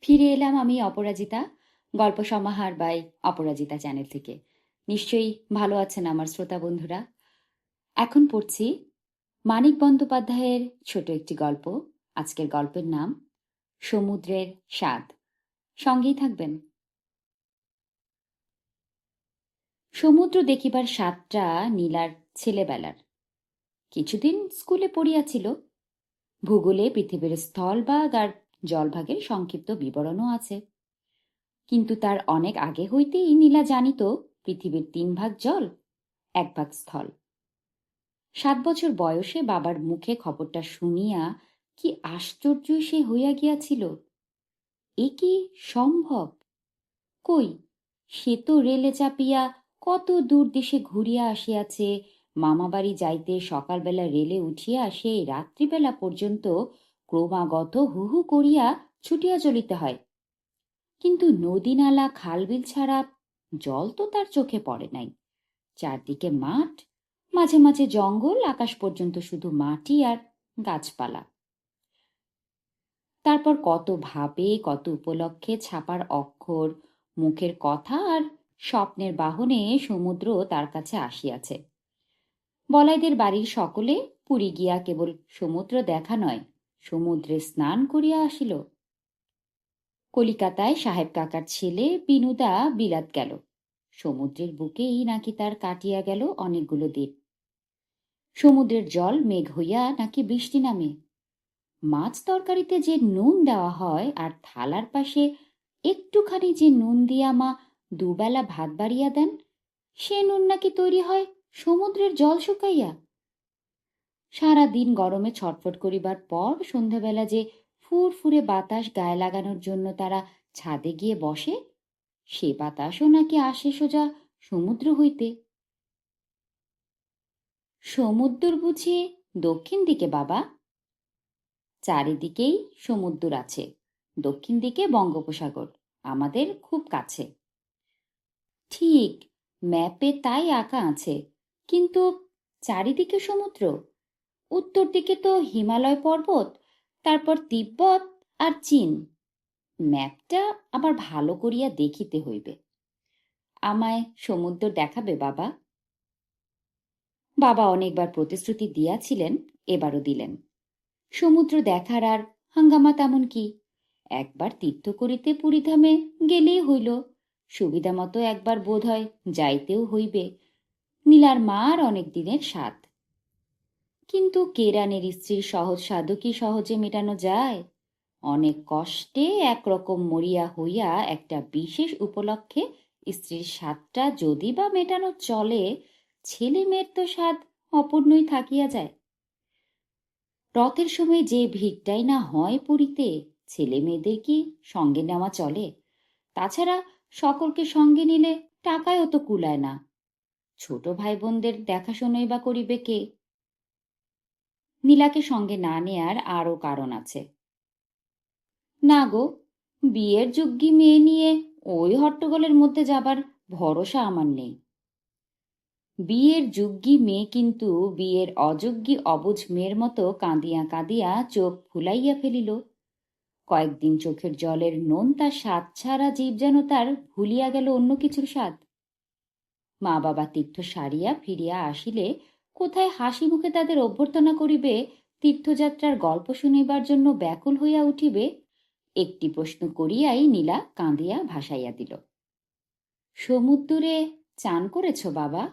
ফিরে এলাম আমি অপরাজিতা। গল্প সমাহার বাই অপরাজিতা চ্যানেল থেকে। নিশ্চয়ই ভালো আছেন আমার শ্রোতা বন্ধুরা। এখন পড়ছি মানিক বন্দ্যোপাধ্যায়ের ছোট একটি গল্প। আজকের গল্পের নাম সমুদ্রের স্বাদ। সঙ্গেই থাকবেন। সমুদ্র দেখিবার স্বাদটা নীলার ছেলেবেলার। কিছুদিন স্কুলে পড়িয়াছিল। ভূগোলে পৃথিবীর স্থলভাগ আর জলভাগের সংক্ষিপ্ত বিবরণও আছে। কিন্তু তার অনেক আগে হইতেই নীলা জানিত, পৃথিবীর তিন ভাগ জল, এক ভাগ স্থল। সাত বছর বয়সে বাবার মুখে খবরটা শুনিয়া কি আশ্চর্য সে হইয়া গিয়াছিল। এ কি সম্ভব? কই, সে তো রেলে চাপিয়া কত দূর দেশে ঘুরিয়া আসিয়াছে, মামাবাড়ি যাইতে সকালবেলা রেলে উঠিয়া সে রাত্রিবেলা পর্যন্ত ক্রমাগত হু হু করিয়া ছুটিয়া চলিতে হয়। কিন্তু নদী নালা খালবিল ছাড়া জল তো তার চোখে পড়ে নাই। চারদিকে মাঠ, মাঝে মাঝে জঙ্গল, আকাশ পর্যন্ত শুধু মাটি আর গাছপালা। তারপর কত ভাবে, কত উপলক্ষে ছাপার অক্ষর, মুখের কথা আর স্বপ্নের বাহনে সমুদ্র তার কাছে আসিয়াছে। বলাইদের বাড়ির সকলে পুরী গিয়া কেবল সমুদ্র দেখা নয় সমুদ্রে স্নান করিয়া আসিল। কলিকাতায় সাহেব কাকার ছেলে বিনুদা বিলাত গেল। সমুদ্রের বুকেই নাকি তার কাটিয়া গেল অনেকগুলো দিন সমুদ্রের জল মেঘ হইয়া নাকি বৃষ্টি নামে। মাছ তরকারিতে যে নুন দেওয়া হয় আর থালার পাশে একটুখানি যে নুন দিয়া মা দুবেলা ভাত বাড়িয়া দেন, সে নুন নাকি তৈরি হয় সমুদ্রের জল শুকাইয়া? সারা দিন গরমে ছটফট করিবার পর সন্ধ্যাবেলা যে ফুরফুরে বাতাস গায়ে লাগানোর জন্য তারা ছাদে গিয়ে বসে, সে বাতাসও নাকি আসে সোজা সমুদ্র হইতে। সমুদ্র বুঝি দক্ষিণ দিকে বাবা। চারিদিকেই সমুদ্র আছে, দক্ষিণ দিকে বঙ্গোপসাগর, আমাদের খুব কাছে। ঠিক ম্যাপে তাই আঁকা আছে, কিন্তু চারিদিকে সমুদ্র। উত্তর দিকে তো হিমালয় পর্বত, তারপর তিব্বত আর চীন। ম্যাপটা আবার ভালো করিয়া দেখিতে হইবে। আমায় সমুদ্র দেখাবে, বাবা? বাবা অনেকবার প্রতিশ্রুতি দিয়াছিলেন, এবারও দিলেন। সমুদ্র দেখার আর হাঙ্গামা তেমন কি? একবার তীর্থ করিতে পুরীধামে গেলেই হইল। সুবিধা মতো একবার বোধ হয় যাইতেও হইবে। নীলার মার অনেক দিনের স্বাদ। কিন্তু কেরানের স্ত্রীর সহজ সাধু কি সহজে মেটানো যায়? অনেক কষ্টে একরকম মরিয়া হইয়া একটা বিশেষ উপলক্ষে স্ত্রীর স্বাদটা যদি বা মেটানো চলে ছেলে মেয়ের তো স্বাদ অপূর্ণই থাকিয়া যায়। রথের সময় যে ভিড়টাই না হয় পুরীতে ছেলে মেয়েদের কি সঙ্গে নেওয়া চলে? তাছাড়া সকলকে সঙ্গে নিলে টাকায়ও তো কুলায় না। ছোট ভাই বোনদের দেখাশোনাই বা করিবে কে? নীলাকে সঙ্গে না নেয়ার আরও কারণ আছে। না গো, বিয়ের যোগ্যী মেয়ে নিয়ে ওই হট্টগোলের মধ্যে যাবার ভরসা আমার নেই। বিয়ের যোগ্যী মেয়ে কিন্তু বিয়ের অযোগ্যী অবুঝ মেয়ের মতো কাঁদিয়া কাঁদিয়া চোখ ফুলাইয়া ফেলিল। কয়েকদিন চোখের জলের নোন তার স্বাদ ছাড়া জীব যেন তার ভুলিয়া গেল অন্য কিছুর স্বাদ। মা বাবা তীর্থ সারিয়া ফিরিয়া আসিলে কোথায় হাসি মুখে তাদের অভ্যর্থনা করিবে, তীর্থযাত্রার গল্প শুনিবার জন্য ব্যাকুল হইয়া উঠিবে? একটি প্রশ্ন করিয়াই নীলা কাঁদিয়া ভাসাইয়া দিল। সমুদ্রে চান করেছ বাবা?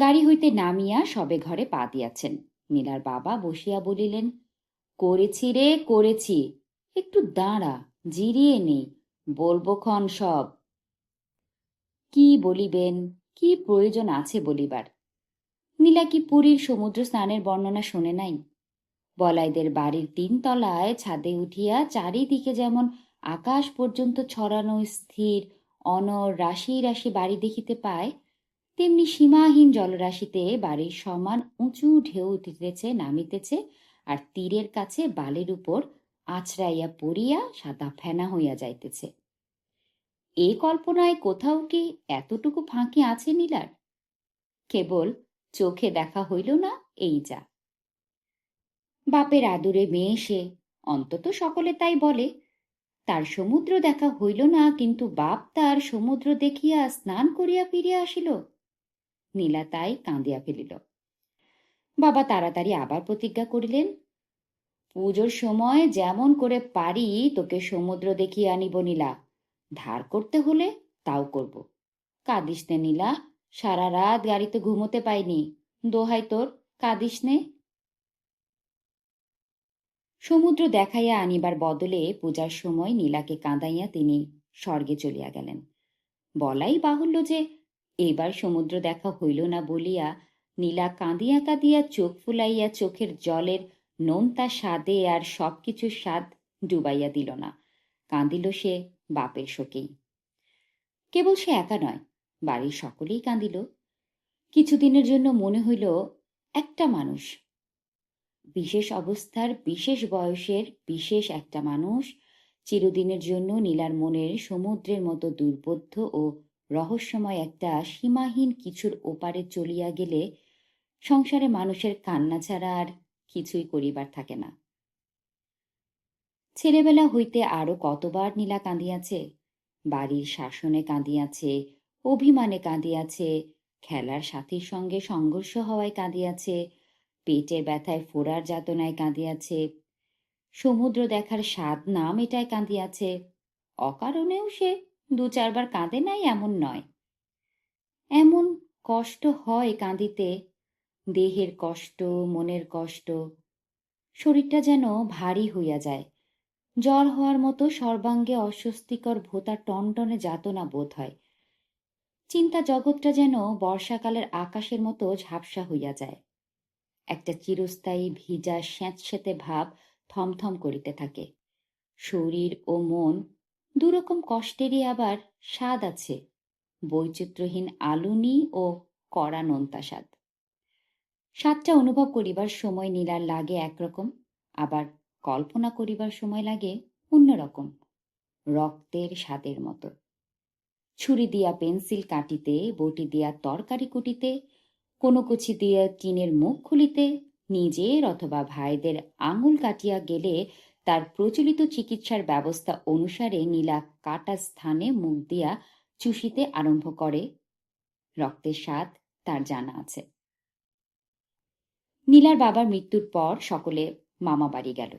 গাড়ি হইতে নামিয়া সবে ঘরে পা দিয়াছেন। নীলার বাবা বসিয়া বলিলেন, করেছি রে, করেছি। একটু দাঁড়া, জিরিয়ে নেই, বলব ক্ষণ সব। কি বলিবেন, কি প্রয়োজন আছে বলিবার? নীলা কি পুরীর সমুদ্র স্নানের বর্ণনা শোনে নাই। বলাইদের বাড়ির তিনতলায় ছাদে উঠিয়া চারিদিকে যেমন আকাশ পর্যন্ত ছড়ানো স্থির, অনর রাশি রাশি বাড়ি দেখিতে পায়, তেমনি সীমাহীন জলরাশিতে বাড়ির সমান উঁচু ঢেউ উঠিতেছে, নামিতেছে আর তীরের কাছে বালের উপর আছড়াইয়া পড়িয়া সাদা ফেনা হইয়া যাইতেছে। এ কল্পনায় কোথাও কি এতটুকু ফাঁকি আছে নীলার? কেবল চোখে দেখা হইল না, এই যা। বাপের আদুরে মেয়ে সে, অন্তত সকলে তাই বলে। তার সমুদ্র দেখা হইল না, কিন্তু বাপ তার সমুদ্র দেখিয়া স্নান করিয়া ফিরিয়া আসিল। নীলা তাই কাঁদিয়া ফেলিল। বাবা তাড়াতাড়ি আবার প্রতিজ্ঞা করিলেন, পুজোর সময় যেমন করে পারি তোকে সমুদ্র দেখিয়ে আনিব নীলা। ধার করতে হলে তাও করব। কাঁদিস নীলা সারা রাত গাড়িতে ঘুমোতে পাইনি। দোহাই তোর, কাঁদিস নে। সমুদ্র দেখাইয়া আনিবার বদলে পূজার সময় নীলাকে কাঁদাইয়া তিনি স্বর্গে চলিয়া গেলেন। বলাই বাহুল্য যে এবার সমুদ্র দেখা হইল না বলিয়া নীলা কাঁদিয়া কাঁদিয়া চোখ ফুলাইয়া চোখের জলের নোনতা স্বাদে আর সবকিছুর স্বাদ ডুবাইয়া দিল না। কাঁদিল সে বাপের শোকেই। কেবল সে একা নয় বাড়ির সকলেই কাঁদিল। কিছুদিনের জন্য মনে হইল একটা মানুষ। বিশেষ অবস্থার, বিশেষ বয়সের, বিশেষ একটা মানুষ চিরদিনের জন্য নীলার মনের সমুদ্রের মতো দুর্বোধ্য ও রহস্যময় একটা সীমাহীন কিছুর ওপারে চলিয়া গেলে সংসারে মানুষের কান্না ছাড়া আর কিছুই করিবার থাকে না। ছেলেবেলা হইতে আরও কতবার নীলা কাঁদিয়াছে, বাড়ির শাসনে কাঁদিয়াছে অভিমানে কাঁদিয়াছে, খেলার সাথীর সঙ্গে সংঘর্ষ হওয়ায় কাঁদিয়াছে পেটের ব্যথায় ফোড়ার যাতনায় কাঁদিয়াছে, সমুদ্র দেখার স্বাদ না মেটায় কাঁদিয়াছে, অকারণেও সে দু চারবার কাঁদে নাই এমন নয়। এমন কষ্ট হয় কাঁদিতে, দেহের কষ্ট, মনের কষ্ট, শরীরটা যেন ভারী হইয়া যায়, জ্বর হওয়ার মতো সর্বাঙ্গে অস্বস্তিকর ভোতা টনটনে যাতনা বোধ হয়। চিন্তা জগৎটা যেন বর্ষাকালের আকাশের মতো ঝাপসা হইয়া যায়। একটা চিরস্থায়ী ভিজা স্যাঁতস্যাঁতে ভাব থমথম করিতে থাকে। শরীর ও মন দুরকম কষ্টেরই আবার স্বাদ আছে, বৈচিত্র্যহীন আলুনি ও কড়া নোনতা স্বাদ। স্বাদটা অনুভব করিবার সময় নীলার লাগে একরকম, আবার কল্পনা করিবার সময় লাগে অন্যরকম, রক্তের স্বাদের মতো। ছুরি দিয়া পেন্সিল কাটিতে, বটি দিয়া তরকারি কুটিতে, কোনো কুচি দিয়া টিনের মুখ খুলিতে, নিজের অথবা ভাইদের আঙুল কাটিয়া গেলে তার প্রচলিত চিকিৎসার ব্যবস্থা অনুসারে নীলা কাটা স্থানে মুখ দিয়া চুষিতে আরম্ভ করে। রক্তের স্বাদ তার জানা আছে। নীলার বাবার মৃত্যুর পর সকলে মামা বাড়ি গেল।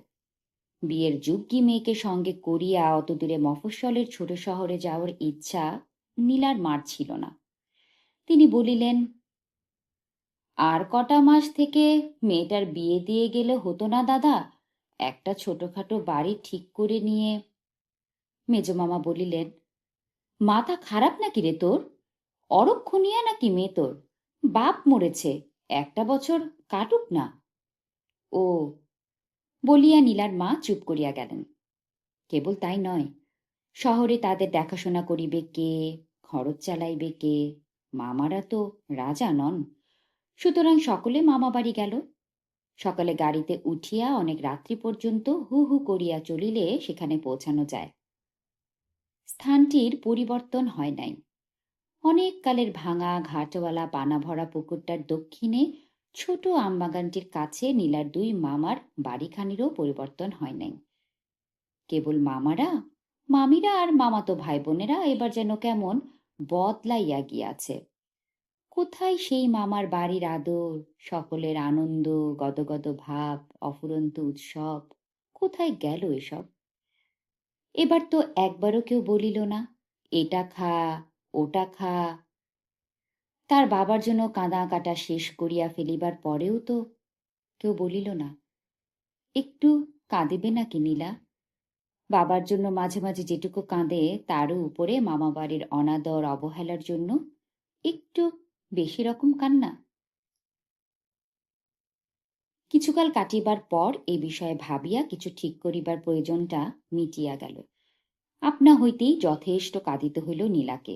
বিয়ের যুগ্গি মেয়েকে সঙ্গে করিয়া অত দূরে মফস্বলের ছোট শহরে যাওয়ার ইচ্ছা নীলার মার ছিল না। তিনি বলিলেন, আর কটা মাস থেকে মেয়েটার বিয়ে দিয়ে গেলে হতো না দাদা? একটা ছোটখাটো বাড়ি ঠিক করে নিয়ে। মেজমামা বলিলেন মাথা খারাপ নাকি রে তোর? অরক্ষণিয়া নাকি মেয়ে তোর? বাপ মরেছে, একটা বছর কাটুক না। ও, বলিয়া নীলার মা চুপ করিয়া গেলেন। কেবল তাই নয় শহরে তাদের দেখাশোনা করিবে কে? খরচ চালাইবে কে? মামারা তো রাজা নন। সুতরাং সকলে মামা বাড়ি গেল। সকালে গাড়িতে উঠিয়া অনেক রাত্রি পর্যন্ত হু হু করিয়া চলিলে সেখানে পৌঁছানো যায়। স্থানটির পরিবর্তন হয় নাই। অনেক কালের ভাঙা ঘাটওয়ালা পানা ভরা পুকুরটার দক্ষিণে ছোট আমবাগানটির কাছে নীলার দুই মামার বাড়িখানিরও পরিবর্তন হয় নাই। কেবল মামারা মামিরা আর মামাতো ভাই বোনেরা এবার যেন কেমন বদলাইয়া গিয়াছে। কোথায় সেই মামার বাড়ির আদর, সকলের আনন্দ, গদগদ ভাব, অফুরন্ত উৎসব, কোথায় গেল এসব? এবার তো একবারও কেউ বলিল না, এটা খা, ওটা খা। তার বাবার জন্য কাঁদা কাটা শেষ করিয়া ফেলিবার পরেও তো কেউ বলিল না, একটু কাঁদিবে নাকি নীলা? বাবার জন্য মাঝে মাঝে যেটুকু কাঁদে, তারও উপরে মামা বাড়ির অনাদর অবহেলার জন্য একটু বেশি রকম কান্না। কিছুকাল কাটিবার পর এ বিষয়ে ভাবিয়া কিছু ঠিক করিবার প্রয়োজনটা মিটিয়া গেল। আপনা হইতেই যথেষ্ট কাঁদিতে হইল নীলাকে।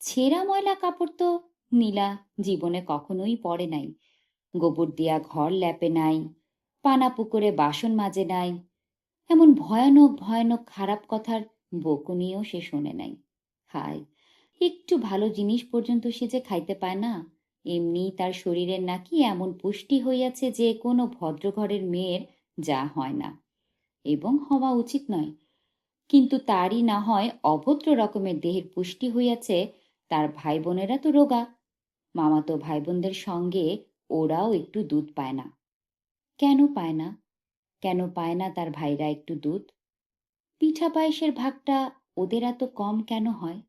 ছেঁড়া ময়লা কাপড় তো নীলা জীবনে কখনোই পড়ে নাই। গোবর দিয়া ঘর ল্যাপে নাই, পানা পুকুরে বাসন মাজে নাই এমন ভয়ানক ভয়ানক খারাপ কথার বকুনিও সে শোনে নাই। হায়, একটু ভালো জিনিস পর্যন্ত সে যে খাইতে পায় না। এমনি তার শরীরের নাকি এমন পুষ্টি হইয়াছে যে কোনো ভদ্রঘরের মেয়ের যা হয় না। এবং হওয়া উচিত নয়। কিন্তু তারই না হয় অভদ্র রকমের দেহের পুষ্টি হইয়াছে, তার ভাই বোনেরা তো রোগা। মামাতো ভাই বোনদের সঙ্গে ওরাও একটু দুধ পায় না। কেন পায় না? কেন পায় না তার ভাইরা একটু দুধ? পিঠা পায়েসের ভাগটা ওদের এত কম কেন হয়?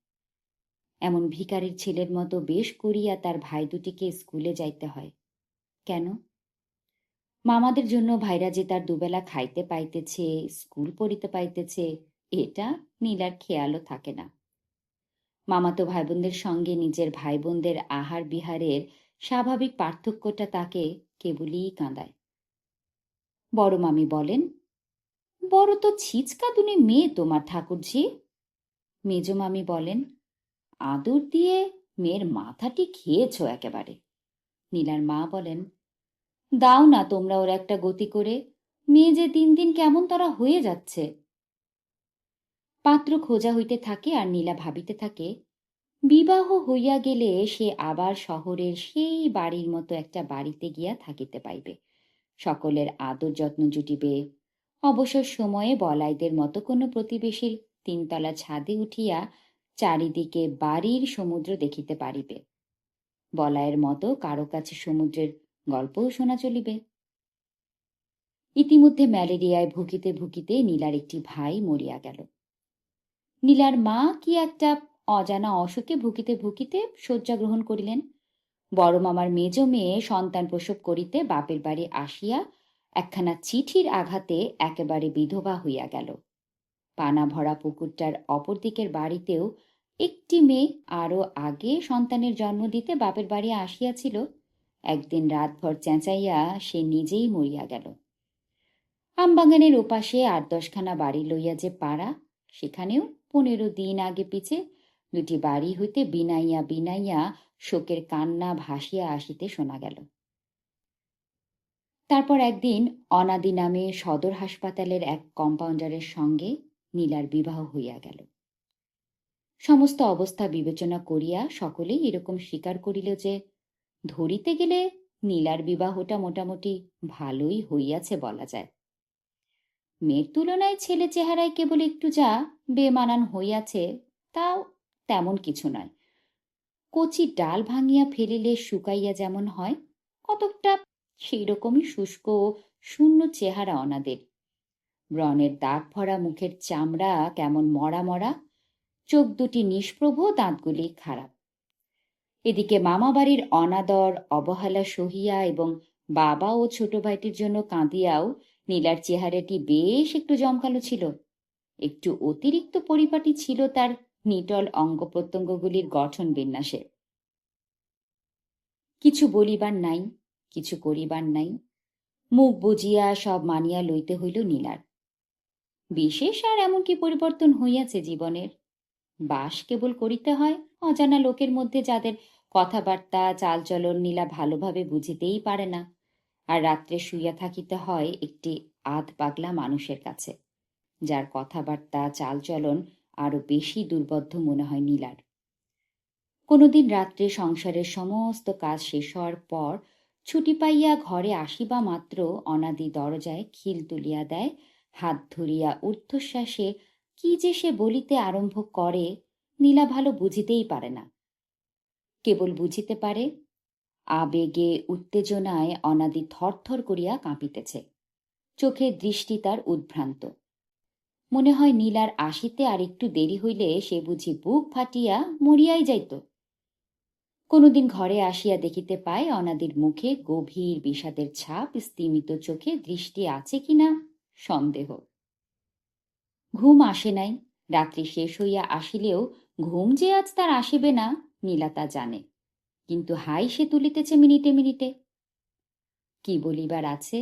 এমন ভিকারির ছেলের মতো বেশ করিয়া তার ভাই দুটিকে স্কুলে যাইতে হয়। কেন? মামাদের জন্য ভাইরা যে তার দুবেলা খাইতে পাইতেছে, স্কুল পড়িতে পাইতেছে, এটা নীলার খেয়ালও থাকে না। মামাতো ভাই বোনদের সঙ্গে নিজের ভাই বোনদের আহার বিহারের স্বাভাবিক পার্থক্যটা তাকে কেবলই কাঁদায়। বড় মামি বলেন, বড় তো ছিচকা দুনে মেয়ে তোমার ঠাকুরঝি। মেজ মামি বলেন, আদর দিয়ে মেয়ের মাথাটি খেয়েছ একেবারে। নীলার মা বলেন, দাও না তোমরা ওর একটা গতি করে, মেয়ে যে দিন দিন কেমন তারা হয়ে যাচ্ছে। পাত্র খোঁজা হইতে থাকে আর নীলা ভাবিতে থাকে, বিবাহ হইয়া গেলে সে আবার শহরের সেই বাড়ির মতো একটা বাড়িতে গিয়া থাকিতে পাইবে। সকলের আদর যত্ন জুটিবে। অবসর সময়ে বলাইদের মতো কোনো প্রতিবেশীর তিনতলা ছাদে উঠিয়া চারিদিকে বাড়ির সমুদ্র দেখিতে পারিবে। বলায়ের মতো কারও কাছে সমুদ্রের গল্পও শোনা চলিবে। ইতিমধ্যে ম্যালেরিয়ায় ভুকিতে ভুকিতে নীলার একটি ভাই মরিয়া গেল। নীলার মা কি একটা অজানা অসুখে ভুকিতে ভুকিতে শয্যা গ্রহণ করিলেন? বড় মামার মেজ মেয়ে সন্তান প্রসব করিতে বাপের বাড়ি আসিয়া একখানা চিঠির আঘাতে একেবারে বিধবা হইয়া গেল। পানা ভরা পুকুরটার অপর দিকের বাড়িতেও একটি মেয়ে আরও আগে সন্তানের জন্ম দিতে বাপের বাড়ি আসিয়াছিল। একদিন রাতভর চেঁচাইয়া সে নিজেই মরিয়া গেল। আমবাগানের ওপাশে আট দশখানা বাড়ি লইয়া যে পাড়া, সেখানেও পনেরো দিন আগে পিছে দুটি বাড়ি হইতে বিনাইয়া বিনাইয়া শোকের কান্না ভাসিয়া আসিতে শোনা গেল। তারপর একদিন অনাদি নামে সদর হাসপাতালের এক কম্পাউন্ডারের সঙ্গে নীলার বিবাহ হইয়া গেল। সমস্ত অবস্থা বিবেচনা করিয়া সকলেই এরকম স্বীকার করিল যে, ধরিতে গেলে নীলার বিবাহটা মোটামুটি ভালোই হইয়াছে বলা যায়। মেয়ের তুলনায় ছেলে চেহারায় কেবল একটু যা বেমানান হইয়াছে, তাও তেমন কিছু নয়। কচি ডাল ভাঙিয়া ফেলিলে শুকাইয়া যেমন হয়, কতকটা সেই রকমই শুষ্ক ও শূন্য চেহারা অনাদের। ব্রণের দাগ ভরা মুখের চামড়া কেমন মরা মরা, চোখ দুটি নিষ্প্রভ, দাঁতগুলি খারাপ। এদিকে মামা বাড়ির অনাদর, অবহেলা সহিয়া এবং বাবা ও ছোট ভাইটির জন্য কাঁদিয়াও নীলার চেহারাটি বেশ একটু জমকালো ছিল। একটু অতিরিক্ত পরিপাটি ছিল তার নিটল অঙ্গ প্রত্যঙ্গগুলির গঠন বিন্যাসে কিছু বলিবার নাই, কিছু করিবার নাই, মুখ বুঝিয়া সব মানিয়া লইতে হইল নীলার। বিশেষ আর এমন কি পরিবর্তন হইয়াছে জীবনের? বাস কেবল করিতে হয়, অজানা লোকের মধ্যে যাদের কথাবার্তা, চালচলন নীলা ভালোভাবে বুঝিতেই পারে না, আর রাত্রে শুইয়া থাকিতে হয় একটি আধ পাগলা মানুষের কাছে, যার কথাবার্তা, চালচলন আরও বেশি দুর্বদ্ধ মনে হয় নীলার। কোনোদিন রাত্রে সংসারের সমস্ত কাজ শেষ হওয়ার পর ছুটি পাইয়া ঘরে আসিবা মাত্র অনাদি দরজায় খিল তুলিয়া দেয়, হাত ধরিয়া ঊর্ধ্বশ্বাসে কি যে সে বলিতে আরম্ভ করে নীলা ভালো বুঝিতেই পারে না। কেবল বুঝিতে পারে, আবেগে উত্তেজনায় অনাদি থরথর করিয়া কাঁপিতেছে। চোখের দৃষ্টি তার উদ্ভ্রান্ত। মনে হয় নীলার আসিতে আর একটু দেরি হইলে সে বুঝি বুক ফাটিয়া মরিয়াই যাইত। কোনোদিন ঘরে আসিয়া দেখিতে পায় অনাদির মুখে গভীর বিষাদের ছাপ স্তিমিত চোখে দৃষ্টি আছে কিনা সন্দেহ। ঘুম আসে নাই, রাত্রি শেষ হইয়া আসিলেও ঘুম যে আজ তার আসিবে না, নীলা তা জানে, কিন্তু হাই সে তুলিতেছে মিনিটে মিনিটে। কি বলিবার আছে,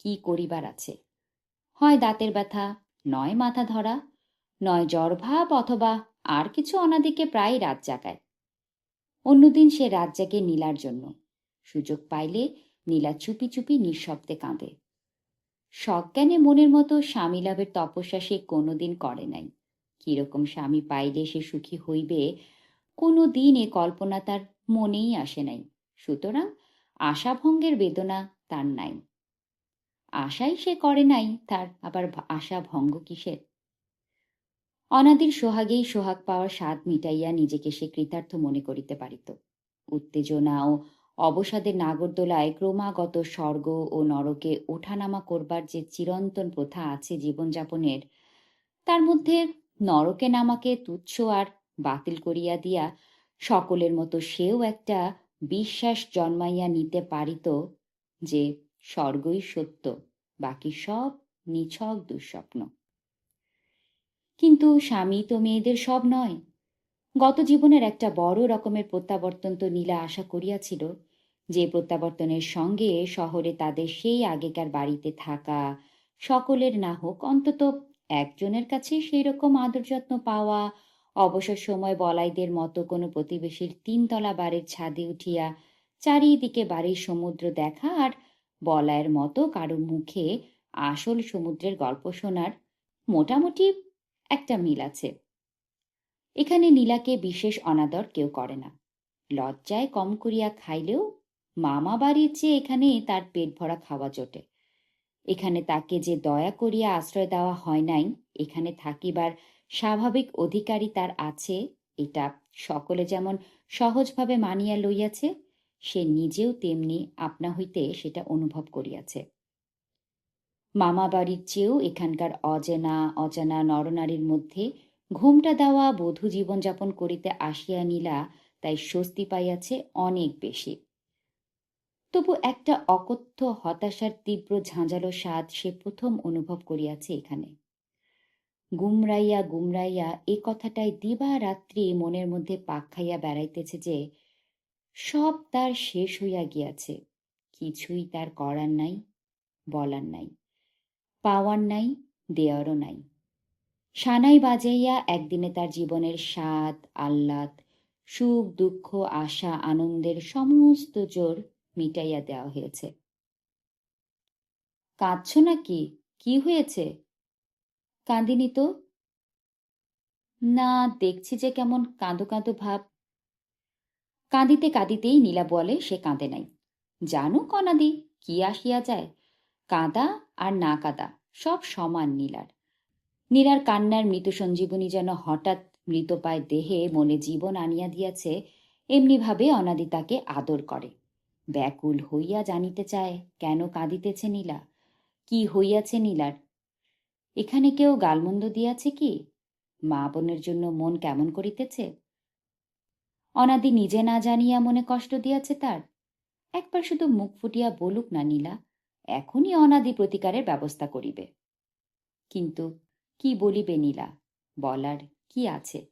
কি করিবার আছে? হয় দাঁতের ব্যথা নয় মাথা ধরা, নয় জ্বর ভাব অথবা আর কিছু অনাদিকে প্রায় রাত জাগায়। অন্যদিন সে রাত জাগে নীলার জন্য। সুযোগ পাইলে নীলা চুপি চুপি নিঃশব্দে কাঁদে। সজ্ঞানে মনের মতো স্বামী লাভের তপস্যা সে কোনোদিন করে নাই। কীরকম স্বামী পাইলে সে সুখী হইবে কোনো দিন এ কল্পনা তার মনেই আসে নাই। সুতরাং আশাভঙ্গের বেদনা তার নাই। আশাই সে করে নাই, তার আবার আশা ভঙ্গ কিসের? অনাদির সোহাগেই সোহাগ পাওয়ার স্বাদ মিটাইয়া নিজেকে সে কৃতার্থ মনে করিতে পারিত। উত্তেজনা ও অবসাদের নাগরদোলায় ক্রমাগত স্বর্গ ও নরকে ওঠানামা করবার যে চিরন্তন প্রথা আছে জীবনযাপনের, তার মধ্যে নরকে নামাকে তুচ্ছ আর বাতিল করিয়া দিয়া সকলের মতো সেও একটা বিশ্বাস জন্মাইয়া নিতে পারিত যে স্বর্গই সত্য, বাকি সব নিছক দুঃস্বপ্ন। কিন্তু স্বামী তো মেয়েদের সব নয়। গত জীবনের একটা বড় রকমের প্রত্যাবর্তন তো নীলা আশা করিয়াছিল, যে প্রত্যাবর্তনের সঙ্গে শহরে তাদের সেই আগেকার বাড়িতে থাকা সকলের না হোক, অন্তত একজনের কাছে সেই রকম আদর যত্ন পাওয়া, অবসর সময় বলাইদের মতো কোনো প্রতিবেশীর তিনতলা বাড়ির ছাদে উঠিয়া চারিদিকে বাড়ির সমুদ্র দেখা আর বলায়ের মতো কারও মুখে আসল সমুদ্রের গল্প শোনার মোটামুটি একটা মিল আছে। এখানে নীলাকে বিশেষ অনাদর কেউ করে না। লজ্জায় কম করিয়া খাইলেও মামা বাড়ির চেয়ে এখানে তার পেট ভরা খাওয়া জোটে। এখানে তাকে যে দয়া করিয়া আশ্রয় দেওয়া হয় নাই, এখানে থাকিবার স্বাভাবিক অধিকারী তার আছে, এটা সকলে যেমন সহজভাবে মানিয়া লইয়াছে সে নিজেও তেমনি আপনা হইতে সেটা অনুভব করিয়াছে। মামা বাড়ির চেয়েও এখানকার অজেনা, অজানা নরনারীর মধ্যে ঘুমটা দেওয়া, বধূ জীবনযাপন করিতে আসিয়া নিলা, তাই স্বস্তি পাইয়াছে অনেক বেশি। তবু একটা অকথ্য হতাশার তীব্র ঝাঁঝালো স্বাদ সে প্রথম অনুভব করিয়াছে এখানে। গুমরাইয়া গুমরাইয়া এ কথাটাই দিবা রাত্রি মনের মধ্যে পাক খাইয়া বেড়াইতেছে যে সব তার শেষ হইয়া গিয়াছে। কিছুই তার করার নাই, বলার নাই, পাওয়ার নাই, দেওয়ারও নাই। সানাই বাজাইয়া একদিনে তার জীবনের স্বাদ, আহ্লাদ, সুখ, দুঃখ, আশা, আনন্দের সমস্ত জোর মিটাইয়া দেওয়া হয়েছে। কাঁদছ নাকি? কি হয়েছে? কাঁদিনি তো? না, দেখছি যে কেমন কাঁদো কাঁদো ভাব। কাঁদিতে কাঁদিতেই নীলা বলে, সে কাঁদে নাই। জানো কনাদি, কি আসিয়া যায়? কাঁদা আর না কাঁদা, সব সমান নীলার। নীলার কান্নার মৃত সঞ্জীবনী যেন হঠাৎ মৃতপায় দেহে, মনে জীবন আনিয়া দিয়াছে এমনিভাবে অনাদি তাকে আদর করে। ব্যাকুল হইয়া জানিতে চায়, কেন কাঁদিতেছে নীলা? কি হইয়াছে নীলার? এখানে কেউ গালমন্দ দিয়াছে কি? মা বোনের জন্য মন কেমন করিতেছে? অনাদি নিজে না জানিয়া মনে কষ্ট দিয়াছে তার। একবার শুধু মুখ ফুটিয়া বলুক না নীলা, এখনই অনাদি প্রতিকারের ব্যবস্থা করিবে। কিন্তু কি বলিবে নীলা? বলার কি আছে?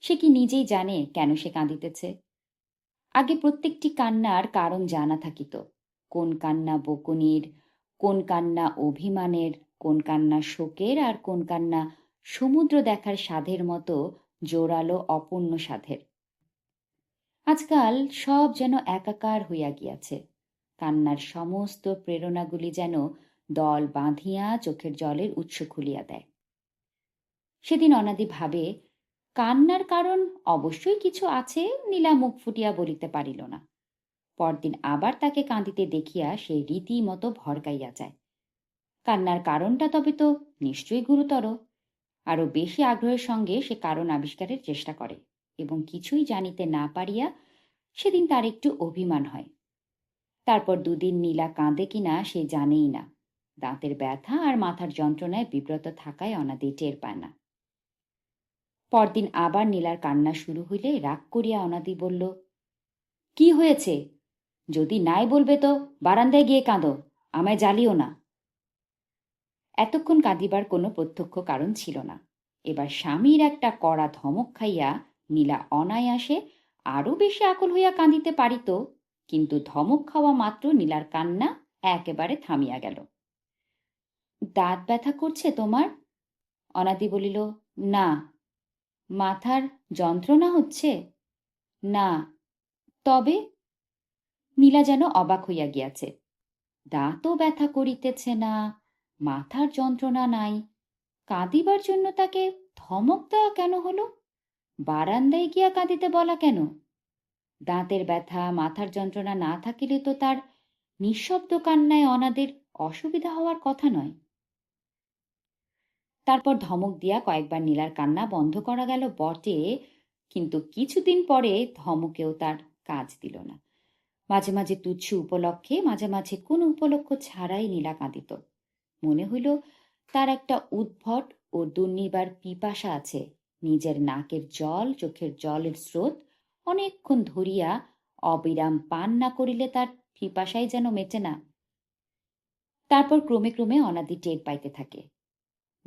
সে কি নিজেই জানে কেন সে কাঁদিতেছে? আগে প্রত্যেকটি কান্নার কারণ জানা থাকিত। কোন কান্না বকুনির, কোন কান্না অভিমানের, কোন কান্না শোকের আর কোন কান্না সমুদ্র দেখার সাধের মতো জোরালো অপূর্ণ সাধের আজকাল সব যেন একাকার হইয়া গিয়াছে। কান্নার সমস্ত প্রেরণাগুলি যেন দল বাঁধিয়া চোখের জলের উৎস খুলিয়া দেয়। সেদিন অনাদি ভাবে, কান্নার কারণ অবশ্যই কিছু আছে, নীলা মুখ ফুটিয়া বলিতে পারিল না। পরদিন আবার তাকে কাঁদিতে দেখিয়া সে রীতিমতো ভরকাইয়া যায়। কান্নার কারণটা তবে তো নিশ্চয়ই গুরুতর। আরও বেশি আগ্রহের সঙ্গে সে কারণ আবিষ্কারের চেষ্টা করে। এবং কিছুই জানিতে না পারিয়া সেদিন তার একটু অভিমান হয়। তারপর দুদিন নীলা কাঁদে কিনা সে জানেই না। দাঁতের ব্যথা আর মাথার যন্ত্রণায় বিব্রত থাকায় অনাদি টের পায় না। পরদিন আবার নীলার কান্না শুরু হইলে রাগ করিয়া অনাদি বলল, কি হয়েছে? যদি নাই বলবে তো বারান্দায় গিয়ে কাঁদো, আমায় জ্বালিও না। এতক্ষণ কাঁদিবার কোনো প্রত্যক্ষ কারণ ছিল না। এবার স্বামীর একটা কড়া ধমক খাইয়া নীলা অনায়াসে আরও বেশি আকল হইয়া কাঁদিতে পারিত, কিন্তু ধমক খাওয়া মাত্র নীলার কান্না একেবারে থামিয়া গেল। দাঁত ব্যথা করছে তোমার? অনাদি বলিল, না। মাথার যন্ত্রণা হচ্ছে? না। তবে? নীলা যেন অবাক হইয়া গিয়াছে। দাঁতও ব্যথা করিতেছে না, মাথার যন্ত্রণা নাই। কাঁদিবার জন্য তাকে ধমক দেওয়া কেন হলো? বারান্দায় গিয়া কাঁদিতে বলা কেন? দাঁতের ব্যথা, মাথার যন্ত্রণা না থাকিলে তো তার নিঃশব্দ কান্নায় অনাদের অসুবিধা হওয়ার কথা নয়। তারপর ধমক দিয়া কয়েকবার নীলার কান্না বন্ধ করা গেল বটে, কিন্তু কিছুদিন পরে ধমকেও তার কাজ দিল না। মাঝে মাঝে তুচ্ছ উপলক্ষে, মাঝে মাঝে কোনো উপলক্ষ ছাড়াই নীলা কাঁদিত। মনে হইল তার একটা উদ্ভট ও দুর্নিবার পিপাসা আছে। নিজের নাকের জল, চোখের জলের স্রোত অনেকক্ষণ ধরিয়া অবিরাম পান না করিলে তার পিপাসাই যেন মেটে না। তারপর ক্রমে ক্রমে অনাদি টের পাইতে থাকে।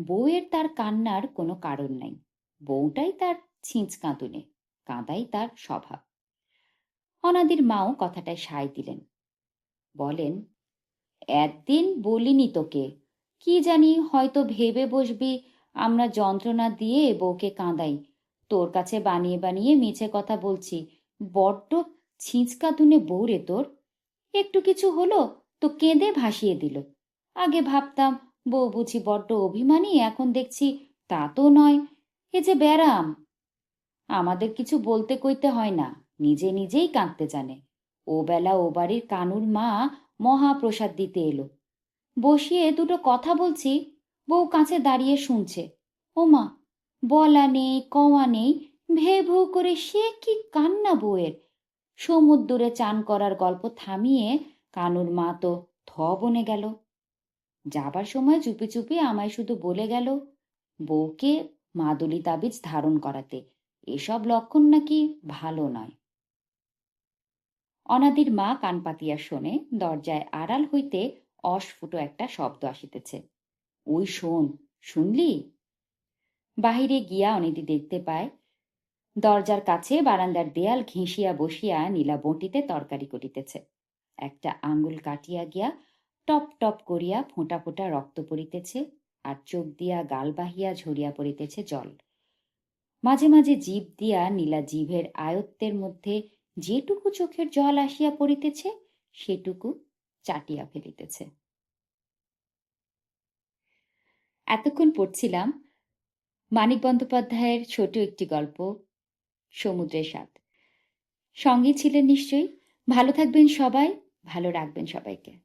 বউয়ের তার কান্নার কোনো কারণ নাই। বউটাই তার ছিঁচ কাঁদুনে, কাঁদাই তার স্বভাব। অনাদির মাও কথাটায় সায় দিলেন। বলেন, একদিন বলিনি তোকে। কি জানি হয়তো ভেবে বসবি আমরা যন্ত্রণা দিয়ে বউকে কাঁদাই। তোর কাছে বানিয়ে বানিয়ে মিছে কথা বলছি। বড্ড ছিঁচকাতুনে বউ রে তোর। একটু কিছু হলো তো কেঁদে ভাসিয়ে দিল। আগে ভাবতাম, বউ বুঝি বড্ড অভিমানী, এখন দেখছি তা তো নয়। এ যে ব্যারাম। আমাদের কিছু বলতে কইতে হয় না, নিজে নিজেই কাঁদতে জানে। ও বেলা ও বাড়ির কানুর মা মহাপ্রসাদ দিতে এলো। বসিয়ে দুটো কথা বলছি বউ কাছে দাঁড়িয়ে শুনছে। ও মা বলা নেই, কওয়া নেই, ভে ভু করে সে কি কান্না বউয়ের? সমুদ্রে চান করার গল্প থামিয়ে কানুর মা তো থ বনে গেল। যাবার সময় চুপি চুপি আমায় শুধু বলে গেল, বউকে মাদুলি তাবিজ ধারণ করাতে। এসব লক্ষণ নাকি ভালো নয়। অনাদির মা কান পাতিয়া শোনে, দরজায় আড়াল হইতে অস্ফুট একটা শব্দ আসিতেছে। ওই শোন, শুনলি? বাহিরে গিয়া অনিদি দেখতে পায়, দরজার কাছে বারান্দার দেয়াল ঘেঁষিয়া বসিয়া নীলা বটিতে তরকারি করিতেছে। একটা আঙ্গুল কাটিয়া গিয়া টপ টপ করিয়া ফোঁটা ফোঁটা রক্ত পড়িতেছে আর চোখ দিয়া গাল বাহিয়া ঝরিয়া পড়িতেছে জল। মাঝে মাঝে জীব দিয়া নীলা জীবের আয়ত্তের মধ্যে যেটুকু চোখের জল আসিয়া পড়িতেছে, সেটুকু চাটিয়া ফেলিতেছে। এতক্ষণ পড়ছিলাম মানিক বন্দ্যোপাধ্যায়ের ছোট একটি গল্প, সমুদ্রের স্বাদ। সঙ্গে ছিলেন নিশ্চয়ই। ভালো থাকবেন সবাই, ভালো রাখবেন সবাইকে।